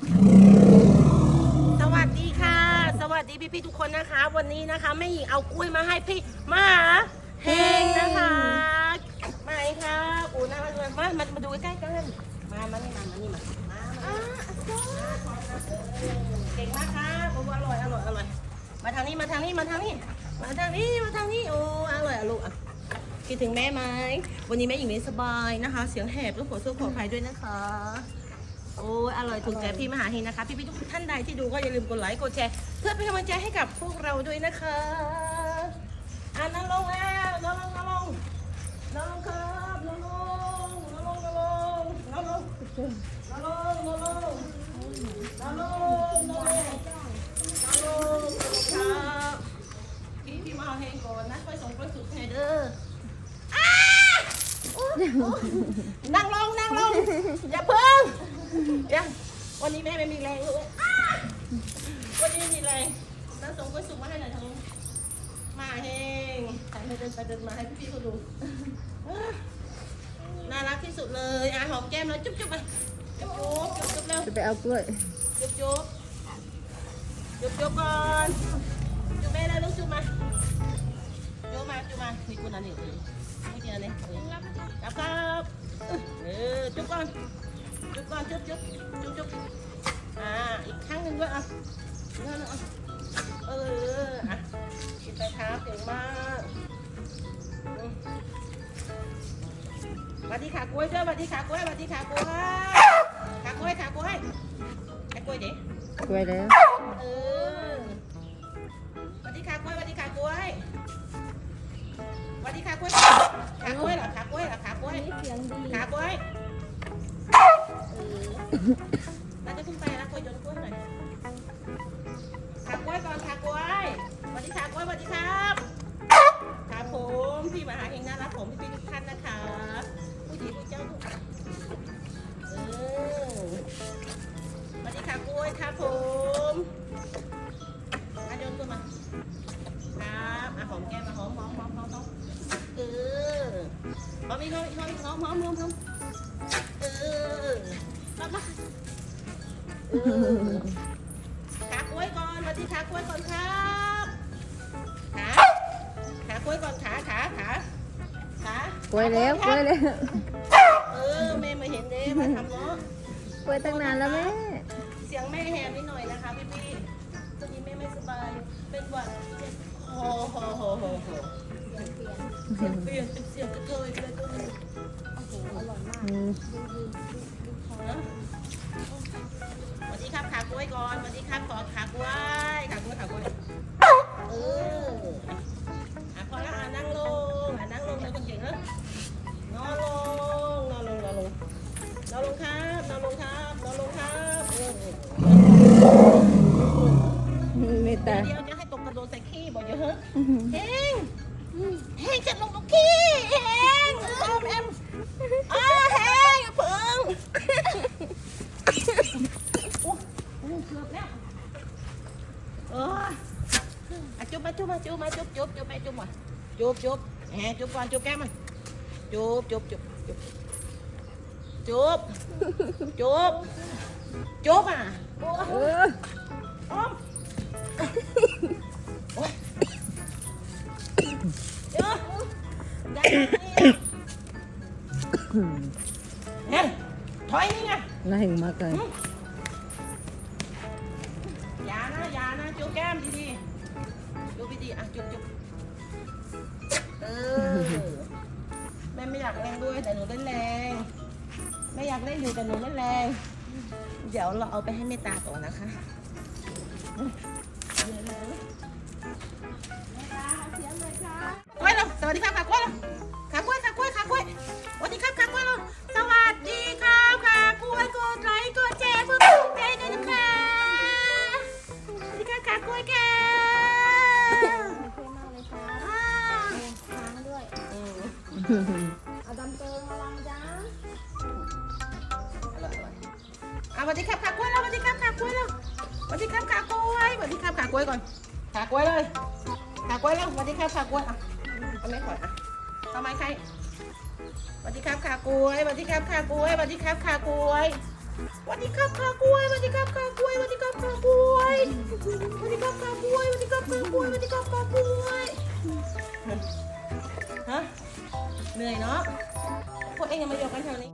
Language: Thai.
สวัสดีค่ะ สวัสดีพี่ๆทุกคนนะคะ วันนี้นะคะแม่หญิงเอากล้วยมาให้พี่มาเฮงนะคะมาอีกค่ะอูน่ารักมามามาดูใกล้ๆกันมามานี่มามานี่มามามาเก่งมากค่ะโอ้อร่อยอร่อยอร่อยมาทางนี้มาทางนี้มาทางนี้ มาทางนี้มาทางนี้โอ้อร่อยอะลูกอะคิดถึงแม่ไหมวันนี้แม่หญิงไม่สบายนะคะ เสียงแหบต้องขอโทษขออภัยด้วยนะคะ โอ้ยอร่อยถูกใจพี่มหาเฮงนะคะ พี่พี่ทุกท่านใดที่ดูก็อย่าลืมกดไลค์กดแชร์เพื่อเป็นกำลังใจให้กับพวกเราด้วยนะคะอ่านั่งลงแล้วนั่งลงนั่งลงนั่งลงครับนั่งลงนั่งลงนั่งลงนั่งลงนั่งลงนั่งลงนั่งลงนั่งลงนั่งลงครับพี่พี่มหาเฮงก่อนนะค่อยส่งกระสุนให้เด้อนั่งลงนั่งลง ยังวันนี้แม่ไม่มีแรงเลยอ้าวันนี้ไม่มีแรงน้าส่งกล้วยสุกมาให้หน่อยทางนู้นมาเฮงใส่ไปเดินไปเดินมาให้พี่ๆเขาดูอ่าน่ารักที่สุดเลยอะหอมแก้มแล้วจุ๊บจุ๊บไปจุ๊บจุ๊บจุ๊บจุ๊บเร็วจะไปเอากล้วยจุ๊บจุ๊บจุ๊บจุ๊บก่อนจุ๊บแม่แล้วลูกจุ๊บมาจุ๊บมาจุ๊บมานี่คุณอันนี้เออไม่กินอันนี้เออรับครับเออจุ๊บก่อน จุ๊บก่อนจุ๊บจุ๊บจุ๊บจุ๊บอ่าอีกครั้งหนึ่งด้วยอะเนื้อเนื้อเอออะกินไปครับเก่งมากสวัสดีขากล้วยด้วยสวัสดีขากล้วยสวัสดีขากล้วยขากล้วยขากล้วยขากล้วยเด็กกล้วยแล้วเออสวัสดีขากล้วยสวัสดีขากล้วยสวัสดีขากล้วยขากล้วยเหรอขากล้วยเหรอขากล้วยขากล้วย อเราจะขึ้นไปแล้วกล้วยโยนกล้วยหน่อยขากล้วยก่อนขากล้วยสวัสดีขากล้วยสวัสดีครับครับผมพี่มหาเฮงน่ารักผมพี่พี่ทุกท่านนะคะผู้หญิงผู้เจ้าทุกเออสวัสดีขากล้วยครับผมมาโยนกล้วยมาครับอะหอมแก้มมาหอมหอมหอมหอมหอมเออหอมอีกหอมอีกหอมอีกหอมหอมหอมหออ อมามาเออขากล้วยก่อนสวัสดีขากล้วยก่อนครับขาขากล้วยก่อนขาขาขาขากล้วยแล้วกล้วยแล้วเออแม่มาเห็นเด้มาทำเนาะกล้วยตั้งนานแล้วแม่เสียงแม่แหบนิดหน่อยนะคะพี่พี่ตอนนี้แม่ไม่สบายเป็นหวัดเจ็บคอโหโหโหโหเสียงเปลี่ยนเป็นเสียงกระเทยไปเลยตัว ขี้บอกอย่าเฮ้เฮงเฮงจะลงกับขี้เฮงเออแอมอ้าเฮงอย่าเพิ่งเกือบแล้วเอออะจุ๊บมาจุ๊บมาจุ๊บมาจุ๊บจุ๊บจุ๊บไปจุ๊บมาจุ๊บจุ๊บแหมจุ๊บก่อนจุ๊บแก้มมันจุ๊บจุ๊บจุ๊บจุ๊บจุ๊บจุ๊บจุ๊บอะโอ้เอออม ได้ไหมเนี่ยเฮ้ยถอยนี่ไงน่าเห็นมากเลยอย่านะอย่านะจุ๊บแก้มดีๆจุ๊บดีๆอะจุ๊บจุ๊บเออแม่ไม่อยากเล่นด้วยแต่หนูเล่นแรงไม่อยากเล่นอยู่แต่หนูเล่นแรงเดี๋ยวเราเอาไปให้เมตตาก่อนนะคะเดี๋ยวนะเมตตาขอเสียงหน่อยค่ะกล้วยเราสวัสดีครับขากล้วยเรา เท่มากเลยค่ะอ่าค้างด้วยอืมเอาดำเติงระวังจ้าอร่อยอร่อยอะสวัสดีครับขากล้วยเราสวัสดีครับขากล้วยเราสวัสดีครับขากล้วยสวัสดีครับขากล้วยก่อนขากล้วยเลยขากล้วยแล้วสวัสดีครับขากล้วยอะเอาไม่ขอยอะทำไมใครสวัสดีครับขากล้วยสวัสดีครับขากล้วยสวัสดีครับขากล้วยสวัสดีครับขากล้วยสวัสดีครับขากล้วยสวัสดีครับขากล้วย ล้วยสวัสดีครับขากล้วยมันจะกับขากล้วยฮะเหนื่อยเนาะพวกเองยังมาโยกกันแถวนี้